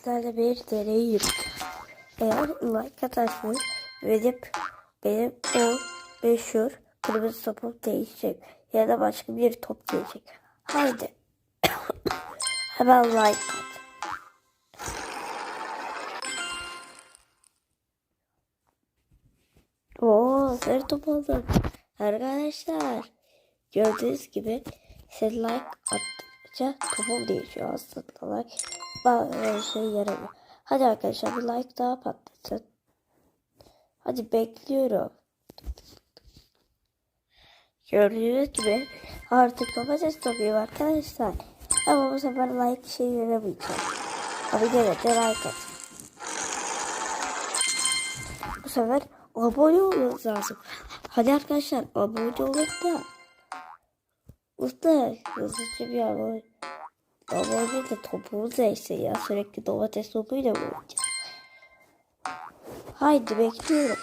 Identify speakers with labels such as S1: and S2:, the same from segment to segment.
S1: sizlerle bir deney yürüttüm. Eğer like atarsanız benim, benim o meşhur kırmızı topum değişecek. Ya da başka bir top gelecek. Haydi. Hemen like at. Oo, sarı top aldım. Arkadaşlar gördüğünüz gibi siz like attıkça topum değişiyor aslında like şey yaramıyor. Hadi arkadaşlar bir like daha patlatın. Hadi bekliyorum. Gördüğünüz gibi artık domates topuyum arkadaşlar. Ama bu sefer like şey veremeyeceğim. Ama gene de like at. Bu sefer abone olmanız lazım. Hadi arkadaşlar abone olun da. Usta hızlıca bir abone. Abone de topuğu değişsin ya. Sürekli domates topuyla mı oynayacağız? Haydi bekliyorum.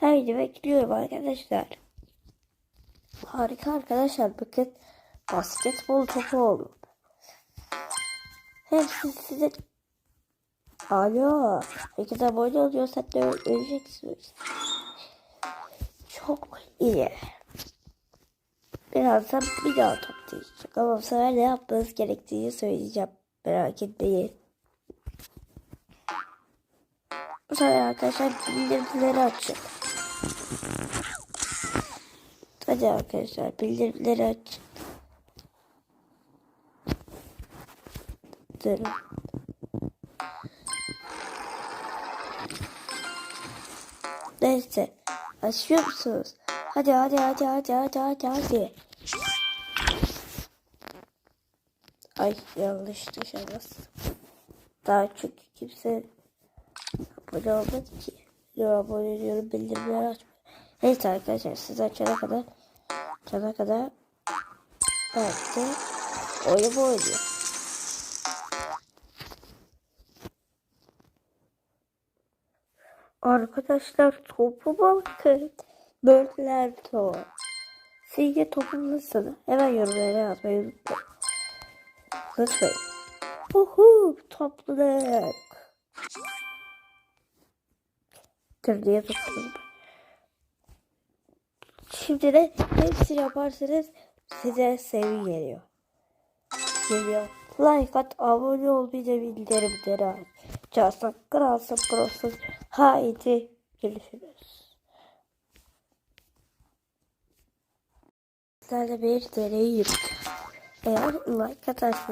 S1: Haydi bekliyorum arkadaşlar. Harika arkadaşlar. Bakın basketbol topu oldu. Hepsi size Alo. Peki abone oluyorsan öleceksin. Çok iyi. Birazdan bir daha top değişecek. Ama bu sefer ne yapmanız gerektiğini söyleyeceğim. Merak etmeyin. Bu sefer arkadaşlar bildirimleri açın. Hadi arkadaşlar bildirimleri açın. Durun. Neyse. Açıyor musunuz? Hadi hadi hadi hadi hadi hadi hadi. Ay yanlış bastım. Daha çünkü kimse abone olmadı ki. Yo abone ediyorum bildirimleri açmıyor. Neyse arkadaşlar siz açana kadar açana kadar belki oyun oynuyor. Arkadaşlar topu bakın. Böldüler top. Sizce topun nasıl? Hemen yorumlara yazmayı unutmayın. Lütfen. Uhu topladık. Diye topladım. Şimdi de hepsini yaparsanız size sevgi geliyor. Geliyor. Like at, abone ol, bir de bildirimleri aç. Casan Kralsın Prosun. Haydi görüşürüz. Sizlerle bir deney yürüttüm. Eğer like atarsanız